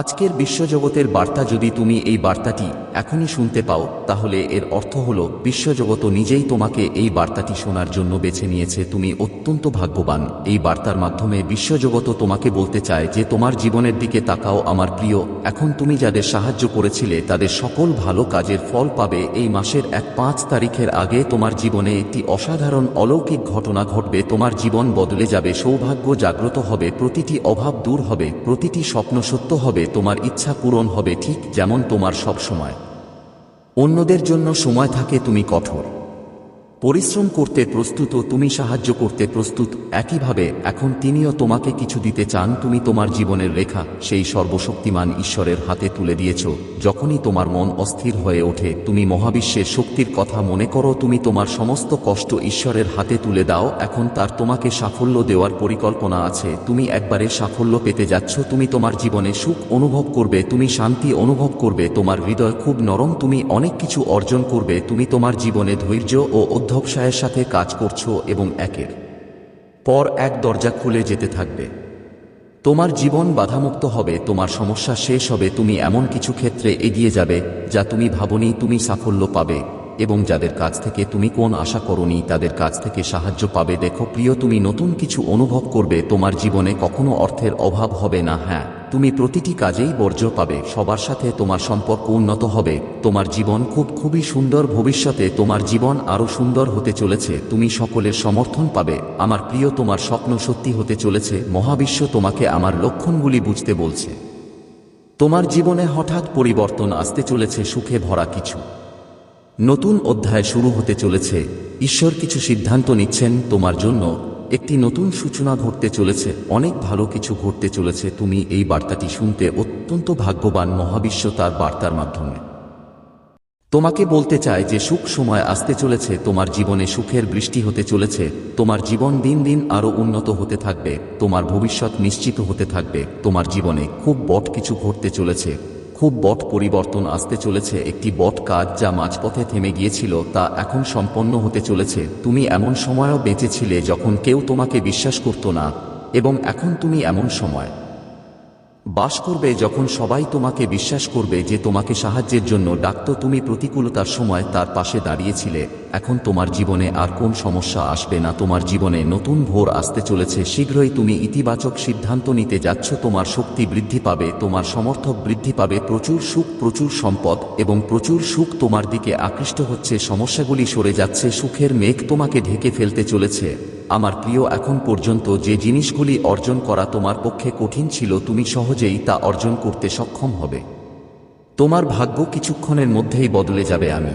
আজকের বিশ্বজগতের বার্তা যদি তুমি এই বার্তাটি এখনই শুনতে পাও, তাহলে এর অর্থ হল বিশ্বজগত নিজেই তোমাকে এই বার্তাটি শোনার জন্য বেছে নিয়েছে, তুমি অত্যন্ত ভাগ্যবান। এই বার্তার মাধ্যমে বিশ্বজগত তোমাকে বলতে চায় যে, তোমার জীবনের দিকে তাকাও আমার প্রিয়, এখন তুমি যাদের সাহায্য করেছিলে, তাদের সকল ভালো কাজের ফল পাবে। এই মাসের এক পাঁচ তারিখের আগে তোমার জীবনে একটি অসাধারণ অলৌকিক ঘটনা ঘটবে, তোমার জীবন বদলে যাবে, সৌভাগ্য জাগ্রত হবে, প্রতিটি অভাব দূর হবে, প্রতিটি স্বপ্ন সত্য হবে তোমার ইচ্ছা পূরণ হবে ঠিক যেমন তোমার সব সময়। অন্যদের জন্য সময় থাকে তুমি কঠোর। পরিশ্রম করতে প্রস্তুত ও তুমি সাহায্য করতে প্রস্তুত, একইভাবে এখন তিনিও তোমাকে কিছু দিতে চান, তুমি তোমার জীবনের রেখা, সেই সর্বশক্তিমান ঈশ্বরের হাতে তুলে দিয়েছ, যখনই তোমার মন অস্থির হয়ে ওঠে, তুমি মহাবিশ্বের শক্তির কথা মনে করো, তুমি তোমার সমস্ত কষ্ট ঈশ্বরের হাতে তুলে দাও, এখন তার তোমাকে সাফল্য দেওয়ার পরিকল্পনা আছে, তুমি একবারে সাফল্য পেতে যাচ্ছ, তুমি তোমার জীবনে সুখ অনুভব করবে, তুমি শান্তি অনুভব করবে, তোমার হৃদয় খুব নরম, তুমি অনেক কিছু অর্জন করবে, তুমি তোমার জীবনে ধৈর্য ও অধ্যবসায়ের সাথে কাজ করছ এবং একের। পর এক দরজা খুলে যেতে থাকবে। তোমার জীবন বাধামুক্ত হবে, তোমার সমস্যা শেষ হবে, তুমি এমন কিছু ক্ষেত্রে এগিয়ে যাবে, যা তুমি ভাবনি তুমি সাফল্য পাবে, এবং যাদের কাছ থেকে তুমি কোন আশা করনি, তাদের কাছ থেকে সাহায্য পাবে। দেখো প্রিয়, তুমি নতুন কিছু অনুভব করবে, তোমার জীবনে কখনো অর্থের অভাব হবে না হ্যাঁ। তুমি প্রতিটি কাজেই বর্জ্য পাবে, সবার সাথে তোমার সম্পর্ক উন্নত হবে, তোমার জীবন খুব খুবই সুন্দর, ভবিষ্যতে তোমার জীবন আরও সুন্দর হতে চলেছে, তুমি সকলের সমর্থন পাবে, আমার প্রিয় তোমার স্বপ্ন সত্যি হতে চলেছে, মহাবিশ্ব তোমাকে আমার লক্ষণগুলি বুঝতে বলছে। তোমার জীবনে হঠাৎ পরিবর্তন আসতে চলেছে, সুখে ভরা কিছু। নতুন অধ্যায় শুরু হতে চলেছে, ঈশ্বর কিছু সিদ্ধান্ত নিচ্ছেন তোমার জন্য একটি নতুন সূচনা ঘটতে চলেছে। অনেক ভালো কিছু ঘটতে চলেছে। তুমি এই বার্তাটি শুনতে অত্যন্ত ভাগ্যবান মহাবিশ্ব তার বার্তার মাধ্যমে। তোমাকে বলতে চায় যে সুখ সময় আসতে চলেছে, তোমার জীবনে সুখের বৃষ্টি হতে চলেছে, তোমার জীবন দিন দিন আরও উন্নত হতে থাকবে, তোমার ভবিষ্যৎ নিশ্চিত হতে থাকবে, তোমার জীবনে খুব বট কিছু ঘটতে চলেছে। খুব বট পরিবর্তন আসতে চলেছে। একটি বট কাজ যা মাঝপথে থেমে গিয়েছিল তা এখন সম্পন্ন হতে চলেছে। তুমি এমন সময়ও বেঁচেছিলে যখন কেউ তোমাকে বিশ্বাস করত না, এবং এখন তুমি এমন সময়। বাস করবে যখন সবাই তোমাকে বিশ্বাস করবে যে তোমাকে সাহায্যের জন্য ডাকত তুমি প্রতিকূলতার সময় তার পাশে দাঁড়িয়েছিলে। এখন তোমার জীবনে আর কোন সমস্যা আসবে না। তোমার জীবনে নতুন ভোর আসতে চলেছে। শীঘ্রই তুমি ইতিবাচক সিদ্ধান্ত নিতে যাচ্ছ। তোমার শক্তি বৃদ্ধি পাবে, তোমার সমর্থক বৃদ্ধি পাবে। প্রচুর সুখ, প্রচুর সম্পদ এবং প্রচুর সুখ তোমার দিকে আকৃষ্ট হচ্ছে। সমস্যাগুলি সরে যাচ্ছে। সুখের মেঘ তোমাকে ঢেকে ফেলতে চলেছে। আমার প্রিয়, এখন পর্যন্ত যে জিনিসগুলি অর্জন করা তোমার পক্ষে কঠিন ছিল, তুমি সহজেই তা অর্জন করতে সক্ষম হবে। তোমার ভাগ্য কিছুক্ষণের মধ্যেই বদলে যাবে আমি।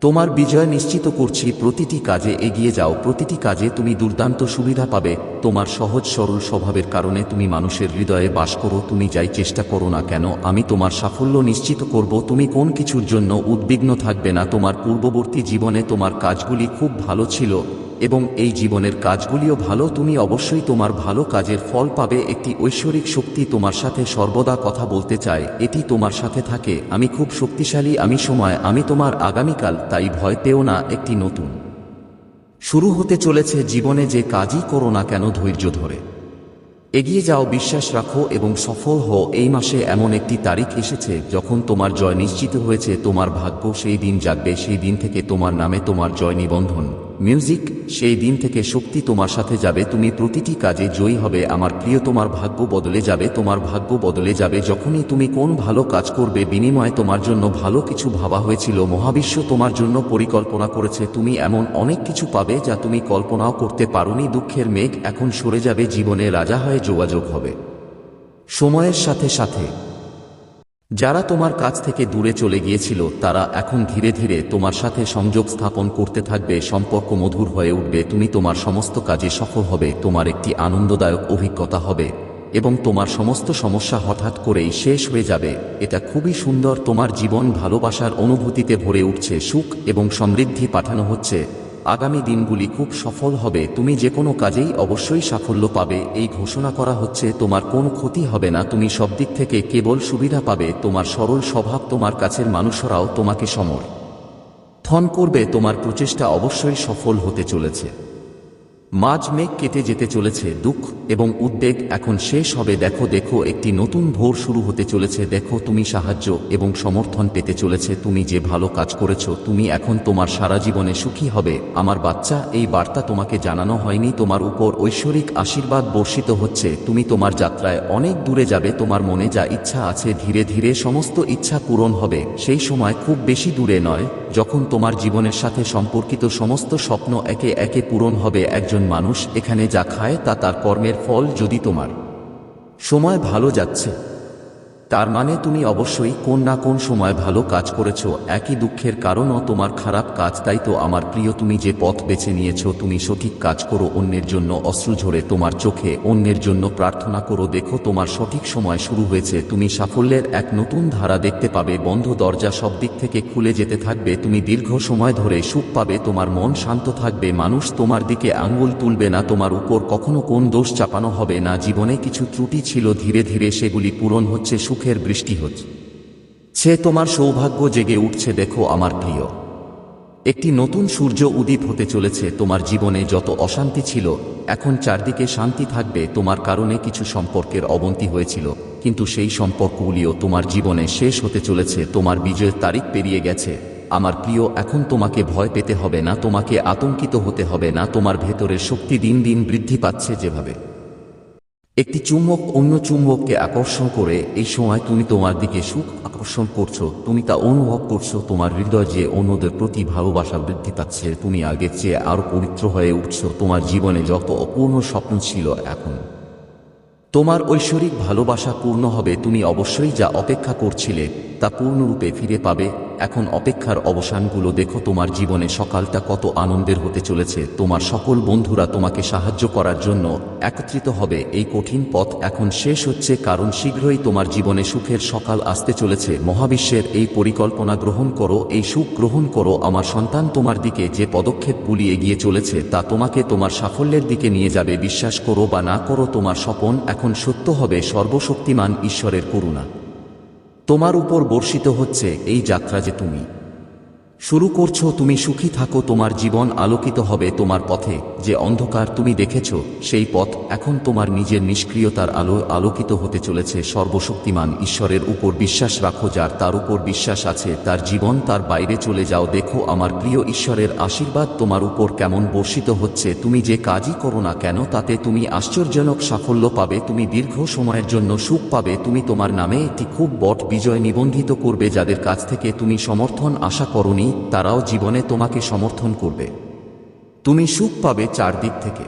তোমার বিজয় নিশ্চিত করছি, প্রতিটি কাজে এগিয়ে যাও, প্রতিটি কাজে তুমি দুর্দান্ত সুবিধা পাবে। তোমার সহজ সরল স্বভাবের কারণে তুমি মানুষের হৃদয়ে বাস করো, তুমি যাই চেষ্টা করো না কেন, আমি তোমার সাফল্য নিশ্চিত করব, তুমি কোন কিছুর জন্য উদ্বিগ্ন থাকবে না, তোমার পূর্ববর্তী জীবনে তোমার কাজগুলি খুব ভালো ছিল। এবং এই জীবনের কাজগুলিও ভালো, তুমি অবশ্যই তোমার ভালো কাজের ফল পাবে। একটি ঐশ্বরিক শক্তি তোমার সাথে সর্বদা কথা বলতে চায়, এটি তোমার সাথে থাকে। আমি খুব শক্তিশালী, আমি সময়, আমি তোমার আগামীকাল, তাই ভয় পেও না, একটি নতুন। শুরু হতে চলেছে জীবনে যে কাজই করো না কেন ধৈর্য ধরে। এগিয়ে যাও, বিশ্বাস রাখো এবং সফল হও। এই মাসে এমন একটি তারিখ এসেছে, যখন তোমার জয় নিশ্চিত হয়েছে, তোমার ভাগ্য সেই দিন জাগবে, সেই দিন থেকে তোমার নামে তোমার জয় নিবন্ধন। মিউজিক, সেই দিন থেকে শক্তি তোমার সাথে যাবে, তুমি প্রতিটি কাজে জয়ী হবে, আমার প্রিয় তোমার ভাগ্য বদলে যাবে, তোমার ভাগ্য বদলে যাবে, যখনই তুমি কোন ভালো কাজ করবে, বিনিময়ে তোমার জন্য ভালো কিছু ভাবা হয়েছিল, মহাবিশ্ব তোমার জন্য পরিকল্পনা করেছে, তুমি এমন অনেক কিছু পাবে যা তুমি কল্পনাও করতে পারোনি, দুঃখের মেঘ এখন সরে যাবে, জীবনে রাজা হয়ে যোগাযোগ হবে। সময়ের সাথে সাথে যারা তোমার কাছ থেকে দূরে চলে গিয়েছিল, তারা এখন ধীরে ধীরে তোমার সাথে সংযোগ স্থাপন করতে থাকবে, সম্পর্ক মধুর হয়ে উঠবে, তুমি তোমার সমস্ত কাজে সফল হবে, তোমার একটি আনন্দদায়ক অভিজ্ঞতা হবে, এবং তোমার সমস্ত সমস্যা হঠাৎ করেই শেষ হয়ে যাবে। এটা খুবই সুন্দর, তোমার জীবন ভালোবাসার অনুভূতিতে ভরে উঠছে, সুখ এবং সমৃদ্ধি পাঠানো হচ্ছে। আগামী দিনগুলি খুব সফল হবে, তুমি যে কোনো কাজেই অবশ্যই সাফল্য পাবে। এই ঘোষণা করা হচ্ছে, তোমার কোন ক্ষতি হবে না, তুমি সব দিক থেকে কেবল সুবিধা পাবে, তোমার সরল স্বভাব তোমার কাছের মানুষরাও তোমাকে সমর থন করবে, তোমার প্রচেষ্টা অবশ্যই সফল হতে চলেছে। মাঝ মেঘ কেটে যেতে চলেছে দুঃখ এবং উদ্বেগ। এখন শেষ হবে, দেখো দেখো, একটি নতুন ভোর শুরু হতে চলেছে। দেখো, তুমি সাহায্য এবং সমর্থন পেতে চলেছে। তুমি যে ভালো কাজ করেছ, তুমি এখন তোমার সারা জীবনে সুখী হবে। আমার বাচ্চা, এই বার্তা তোমাকে জানানো হয়নি। তোমার উপর ঐশ্বরিক আশীর্বাদ বর্ষিত হচ্ছে। তুমি তোমার যাত্রায় অনেক দূরে যাবে। তোমার মনে যা ইচ্ছা আছে, ধীরে ধীরে সমস্ত ইচ্ছা পূরণ হবে। সেই সময় খুব বেশি দূরে নয়। যখন তোমার জীবনের সাথে সম্পর্কিত সমস্ত স্বপ্ন একে একে পূরণ হবে একজন মানুষ এখানে যা খায় তা তার কর্মের ফল যদি তোমার। সময় ভালো যাচ্ছে। তার মানে তুমি অবশ্যই কোন না কোন সময় ভালো কাজ করেছ, একই দুঃখের কারণও তোমার খারাপ কাজ, তাই তো আমার প্রিয় তুমি যে পথ বেছে নিয়েছ, তুমি সঠিক কাজ করো, অন্যের জন্য অশ্রু ঝরে তোমার চোখে, অন্যের জন্য প্রার্থনা করো, দেখো তোমার সঠিক সময় শুরু হয়েছে, তুমি সাফল্যের এক নতুন ধারা দেখতে পাবে, বন্ধ দরজা সব দিক থেকে খুলে যেতে থাকবে, তুমি দীর্ঘ সময় ধরে সুখ পাবে, তোমার মন শান্ত থাকবে, মানুষ তোমার দিকে আঙ্গুল তুলবে না, তোমার উপর কখনো কোন দোষ চাপানো হবে না, জীবনে কিছু ত্রুটি ছিল, ধীরে ধীরে সেগুলি পূরণ হচ্ছে সুখের বৃষ্টি হচ্ছে। সে তোমার সৌভাগ্য জেগে উঠছে, দেখো আমার প্রিয়। একটি নতুন সূর্য উদিত হতে চলেছে, তোমার জীবনে যত অশান্তি ছিল, এখন চারদিকে শান্তি থাকবে, তোমার কারণে কিছু সম্পর্কের অবনতি হয়েছিল, কিন্তু সেই সম্পর্কগুলিও তোমার জীবনে শেষ হতে চলেছে, তোমার বিজয়ের তারিখ পেরিয়ে গেছে। আমার প্রিয়, এখন তোমাকে ভয় পেতে হবে না, তোমাকে আতঙ্কিত হতে হবে না, তোমার ভেতরের শক্তি দিন দিন বৃদ্ধি পাচ্ছে যেভাবে। একটি চুম্বক অন্য চুম্বককে আকর্ষণ করে, এই সময় তুমি তোমার দিকে সুখ আকর্ষণ করছ, তুমি তা অনুভব করছ, তোমার হৃদয় যে অন্যদের প্রতি ভালোবাসা বৃদ্ধি পাচ্ছে, তুমি আগের চেয়ে আরও পবিত্র হয়ে উঠছো, তোমার জীবনে যত অপূর্ণ স্বপ্ন ছিল এখন। তোমার ঐশ্বরিক ভালোবাসা পূর্ণ হবে, তুমি অবশ্যই যা অপেক্ষা করছিলে তা পূর্ণরূপে ফিরে পাবে। এখন অপেক্ষার অবসানগুলো দেখো, তোমার জীবনে সকালটা কত আনন্দের হতে চলেছে। তোমার সকল বন্ধুরা তোমাকে সাহায্য করার জন্য একত্রিত হবে। এই কঠিন পথ এখন শেষ হচ্ছে, কারণ শীঘ্রই তোমার জীবনে সুখের সকাল আসতে চলেছে। মহাবিশ্বের এই পরিকল্পনা গ্রহণ করো, এই সুখ গ্রহণ করো। আমার সন্তান তোমার দিকে যে পদক্ষেপ পদক্ষেপগুলি এগিয়ে চলেছে, তা তোমাকে তোমার সাফল্যের দিকে নিয়ে যাবে। বিশ্বাস করো বা না করো, তোমার স্বপন এখন সত্য হবে। সর্বশক্তিমান ঈশ্বরের করুণা। তোমার উপর বর্ষিত হচ্ছে এই যাত্রা যে তুমি। শুরু করছ, তুমি সুখী থাকো, তোমার জীবন আলোকিত হবে তোমার পথে। যে অন্ধকার তুমি দেখেছ, সেই পথ এখন তোমার নিজের নিষ্ক্রিয়তার আলো আলোকিত হতে চলেছে। সর্বশক্তিমান ঈশ্বরের উপর বিশ্বাস রাখো, যার তার উপর বিশ্বাস আছে, তার জীবন তার বাইরে চলে যাও। দেখো, আমার প্রিয় ঈশ্বরের আশীর্বাদ তোমার উপর কেমন বর্ষিত হচ্ছে। তুমি যে কাজই করো না কেন, তাতে তুমি আশ্চর্যজনক সাফল্য পাবে, তুমি দীর্ঘ সময়ের জন্য সুখ পাবে, তুমি তোমার নামে একটি খুব বট বিজয় নিবন্ধিত করবে, যাদের কাছ থেকে তুমি সমর্থন আশা করনি। তারাও জীবনে তোমাকে সমর্থন করবে। তুমি সুখ পাবে চারদিক থেকে।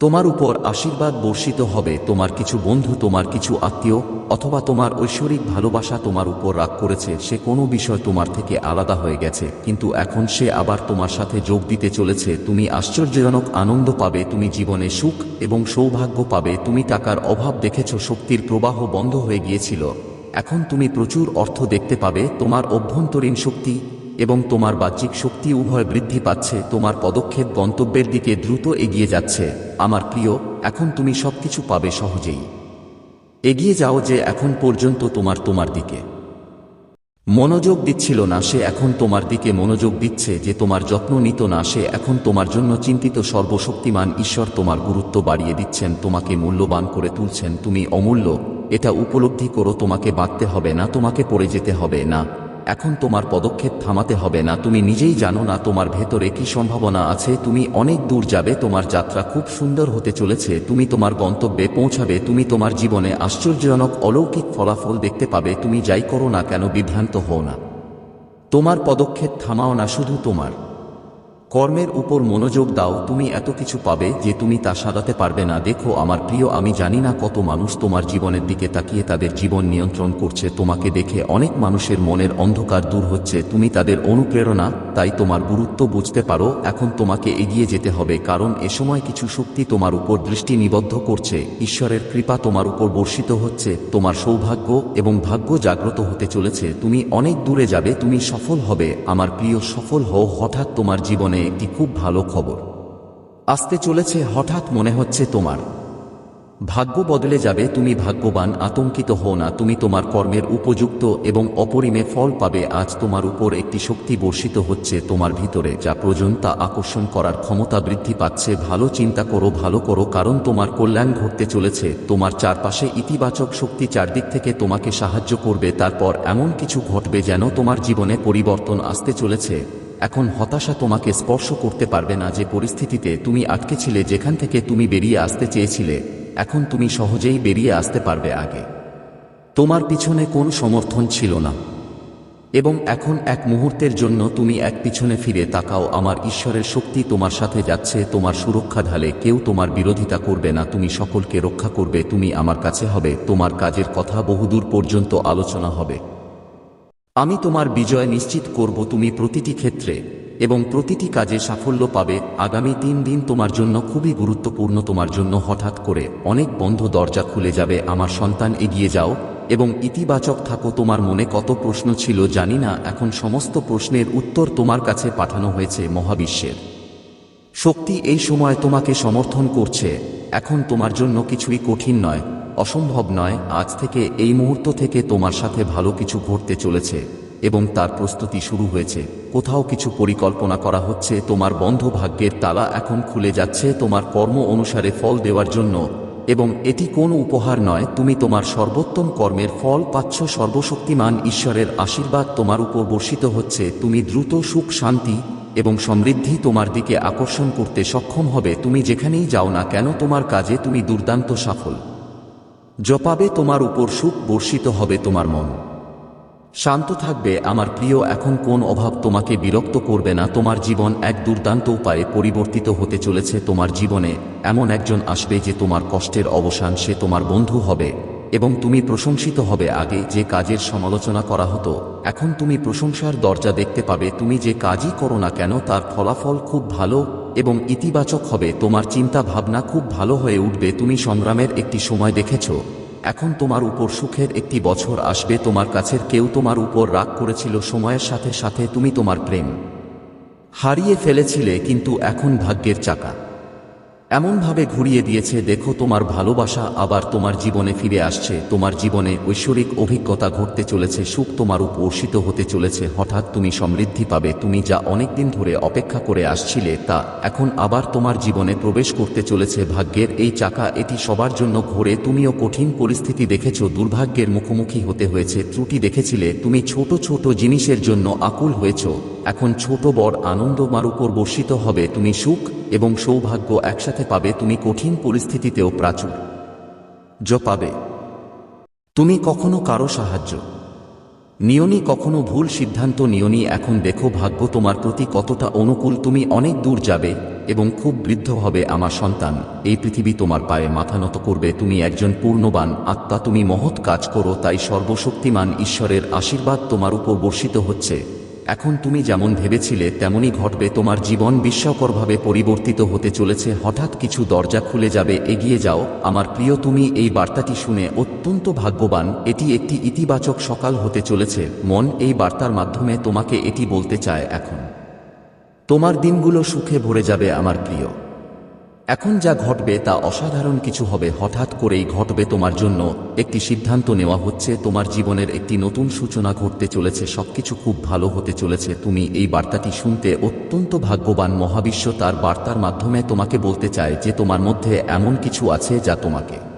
তোমার উপর আশীর্বাদ বর্ষিত হবে, তোমার কিছু বন্ধু, তোমার কিছু আত্মীয়, অথবা তোমার ঐশ্বরিক ভালোবাসা তোমার উপর রাগ করেছে, সে কোনো বিষয় তোমার থেকে আলাদা হয়ে গেছে, কিন্তু এখন সে আবার তোমার সাথে যোগ দিতে চলেছে, তুমি আশ্চর্যজনক আনন্দ পাবে, তুমি জীবনে সুখ এবং সৌভাগ্য পাবে, তুমি টাকার অভাব দেখেছ, শক্তির প্রবাহ বন্ধ হয়ে গিয়েছিল, এখন তুমি প্রচুর অর্থ দেখতে পাবে, তোমার অভ্যন্তরীণ শক্তি এবং তোমার বাহ্যিক শক্তি উভয় বৃদ্ধি পাচ্ছে, তোমার পদক্ষেপ গন্তব্যের দিকে দ্রুত এগিয়ে যাচ্ছে। আমার প্রিয়, এখন তুমি সবকিছু পাবে সহজেই। এগিয়ে যাও যে এখন পর্যন্ত তোমার তোমার দিকে। মনোযোগ দিচ্ছিল না, সে এখন তোমার দিকে মনোযোগ দিচ্ছে যে তোমার যত্ন নিত না, সে এখন তোমার জন্য চিন্তিত, সর্বশক্তিমান ঈশ্বর তোমার গুরুত্ব বাড়িয়ে দিচ্ছেন, তোমাকে মূল্যবান করে তুলছেন, তুমি অমূল্য, এটা উপলব্ধি করো, তোমাকে বাঁধতে হবে না, তোমাকে পড়ে যেতে হবে না। এখন তোমার পদক্ষেপ থামাতে হবে না। তুমি নিজেই জানো না তোমার ভেতরে কি সম্ভাবনা আছে। তুমি অনেক দূর যাবে, তোমার যাত্রা খুব সুন্দর হতে চলেছে। তুমি তোমার গন্তব্যে পৌঁছাবে, তুমি তোমার জীবনে আশ্চর্যজনক অলৌকিক ফলাফল দেখতে পাবে। তুমি যাই করো না কেন, বিভ্রান্ত হও না। তোমার পদক্ষেপ থামাও না, শুধু তোমার। কর্মের উপর মনোযোগ দাও, তুমি এত কিছু পাবে যে তুমি তা সাজাতে পারবে না। দেখো, আমার প্রিয়, আমি জানি না কত মানুষ তোমার জীবনের দিকে তাকিয়ে তাদের জীবন নিয়ন্ত্রণ করছে। তোমাকে দেখে অনেক মানুষের মনের অন্ধকার দূর হচ্ছে। তুমি তাদের অনুপ্রেরণা, তাই তোমার গুরুত্ব বুঝতে পারো। এখন তোমাকে এগিয়ে যেতে হবে, কারণ এ সময় কিছু শক্তি তোমার উপর দৃষ্টি নিবদ্ধ করছে। ঈশ্বরের কৃপা তোমার উপর বর্ষিত হচ্ছে। তোমার সৌভাগ্য এবং ভাগ্য জাগ্রত হতে চলেছে। তুমি অনেক দূরে যাবে, তুমি সফল হবে। আমার প্রিয়, সফল হও। হঠাৎ তোমার জীবনে একটি খুব ভালো খবর। আসতে চলেছে হঠাৎ মনে হচ্ছে তোমার। ভাগ্য বদলে যাবে, তুমি ভাগ্যবান, আতঙ্কিত হও না, তুমি তোমার কর্মের উপযুক্ত এবং অপরিমে ফল পাবে। আজ তোমার উপর একটি শক্তি বর্ষিত হচ্ছে তোমার ভিতরে, যা প্রয়োজন তা আকর্ষণ করার ক্ষমতা বৃদ্ধি পাচ্ছে। ভালো চিন্তা করো, ভালো করো, কারণ তোমার কল্যাণ ঘটতে চলেছে। তোমার চারপাশে ইতিবাচক শক্তি চারদিক থেকে তোমাকে সাহায্য করবে। তারপর এমন কিছু ঘটবে যেন তোমার জীবনে পরিবর্তন আসতে চলেছে। এখন হতাশা তোমাকে স্পর্শ করতে পারবে না যে পরিস্থিতিতে তুমি আটকে ছিলে, যেখান থেকে তুমি বেরিয়ে আসতে চেয়েছিলে। এখন তুমি সহজেই বেরিয়ে আসতে পারবে আগে। তোমার পিছনে কোন সমর্থন ছিল না। এবং এখন এক মুহূর্তের জন্য তুমি এক পিছনে ফিরে তাকাও, আমার ঈশ্বরের শক্তি তোমার সাথে যাচ্ছে, তোমার সুরক্ষা ঢালে, কেউ তোমার বিরোধিতা করবে না, তুমি সকলকে রক্ষা করবে, তুমি আমার কাছে হবে, তোমার কাজের কথা বহুদূর পর্যন্ত আলোচনা হবে। আমি তোমার বিজয় নিশ্চিত করব তুমি প্রতিটি ক্ষেত্রে, এবং প্রতিটি কাজে সাফল্য পাবে। আগামী তিন দিন তোমার জন্য খুবই গুরুত্বপূর্ণ, তোমার জন্য হঠাৎ করে অনেক বন্ধ দরজা খুলে যাবে। আমার সন্তান এগিয়ে যাও, এবং ইতিবাচক থাকো। তোমার মনে কত প্রশ্ন ছিল জানি না, এখন সমস্ত প্রশ্নের উত্তর তোমার কাছে পাঠানো হয়েছে মহাবিশ্বের। শক্তি এই সময় তোমাকে সমর্থন করছে, এখন তোমার জন্য কিছুই কঠিন নয়। অসম্ভব নয়, আজ থেকে এই মুহূর্ত থেকে তোমার সাথে ভালো কিছু ঘটতে চলেছে এবং তার প্রস্তুতি শুরু হয়েছে। কোথাও কিছু পরিকল্পনা করা হচ্ছে, তোমার বন্ধ ভাগ্যের তালা এখন খুলে যাচ্ছে তোমার কর্ম অনুসারে ফল দেওয়ার জন্য। এবং এটি কোনো উপহার নয়, তুমি তোমার সর্বোত্তম কর্মের ফল পাচ্ছ, সর্বশক্তিমান ঈশ্বরের আশীর্বাদ তোমার উপর বর্ষিত হচ্ছে, তুমি দ্রুত সুখ, শান্তি এবং সমৃদ্ধি তোমার দিকে আকর্ষণ করতে সক্ষম হবে, তুমি যেখানেই যাও না কেন তোমার কাজে তুমি দুর্দান্ত সফল। জপাবে তোমার উপর সুখ বর্ষিত হবে তোমার মন। শান্ত থাকবে আমার প্রিয়, এখন কোন অভাব তোমাকে বিরক্ত করবে না? তোমার জীবন এক দুর্দান্ত উপায়ে পরিবর্তিত হতে চলেছে। তোমার জীবনে এমন একজন আসবে যে তোমার কষ্টের অবসান সে তোমার বন্ধু হবে। এবং তুমি প্রশংসিত হবে আগে যে কাজের সমালোচনা করা হতো। এখন তুমি প্রশংসার দরজা দেখতে পাবে, তুমি যে কাজই করো না কেন তার ফলাফল খুব ভালো এবং ইতিবাচক হবে। তোমার চিন্তা ভাবনা খুব ভালো হয়ে উঠবে, তুমি সংগ্রামের একটি সময় দেখেছ। এখন তোমার উপর সুখের একটি বছর আসবে, তোমার কাছের কেউ তোমার উপর রাগ করেছিল, সময়ের সাথে সাথে তুমি তোমার প্রেম হারিয়ে ফেলেছিলে, কিন্তু এখন ভাগ্যের চাকা। এমনভাবে ঘুরিয়ে দিয়েছে, দেখো, তোমার ভালোবাসা আবার তোমার জীবনে ফিরে আসছে। তোমার জীবনে ঐশ্বরিক অভিজ্ঞতা ঘটতে চলেছে, সুখ তোমার উপর্ষিত হতে চলেছে। হঠাৎ তুমি সমৃদ্ধি পাবে। তুমি যা অনেকদিন ধরে অপেক্ষা করে আসছিলে, তা এখন আবার তোমার জীবনে প্রবেশ করতে চলেছে। ভাগ্যের এই চাকা, এটি সবার জন্য ঘোরে। তুমিও কঠিন পরিস্থিতি দেখেছ, দুর্ভাগ্যের মুখোমুখি হতে হয়েছে। ত্রুটি দেখেছিলে, তুমি ছোট ছোট জিনিসের জন্য আকুল হয়েছ। এখন ছোট বড় আনন্দ মার উপর বর্ষিত হবে, তুমি সুখ এবং সৌভাগ্য একসাথে পাবে, তুমি কঠিন পরিস্থিতিতেও প্রাচুর। জ পাবে তুমি কখনো কারও সাহায্য। নিয়নি কখনো ভুল সিদ্ধান্ত নিয়নি, এখন দেখো ভাগ্য তোমার প্রতি কতটা অনুকূল, তুমি অনেক দূর যাবে এবং খুব বৃদ্ধ হবে আমার সন্তান। এই পৃথিবী তোমার পায়ে মাথা নত করবে, তুমি একজন পূর্ণবান আত্মা, তুমি মহৎ কাজ করো, তাই সর্বশক্তিমান ঈশ্বরের আশীর্বাদ তোমার উপর বর্ষিত হচ্ছে। এখন তুমি যেমন ভেবেছিলে, তেমনই ঘটবে। তোমার জীবন বিস্ময়করভাবে পরিবর্তিত হতে চলেছে। হঠাৎ কিছু দরজা খুলে যাবে। এগিয়ে যাও। আমার প্রিয়, তুমি এই বার্তাটি শুনে অত্যন্ত ভাগ্যবান। এটি একটি ইতিবাচক সকাল হতে চলেছে। মন এই বার্তার মাধ্যমে তোমাকে এটি বলতে চায় এখন। তোমার দিনগুলো সুখে ভরে যাবে, আমার প্রিয়। এখন যা ঘটবে তা অসাধারণ কিছু হবে। হঠাৎ করেই ঘটবে তোমার জন্য একটি সিদ্ধান্ত নেওয়া হচ্ছে। তোমার জীবনের একটি নতুন সূচনা ঘটতে চলেছে। সবকিছু খুব ভালো হতে চলেছে। তুমি এই বার্তাটি শুনতে অত্যন্ত ভাগ্যবান। মহাবিশ্ব তার বার্তার মাধ্যমে তোমাকে বলতে চায় যে তোমার মধ্যে এমন কিছু আছে যা তোমাকে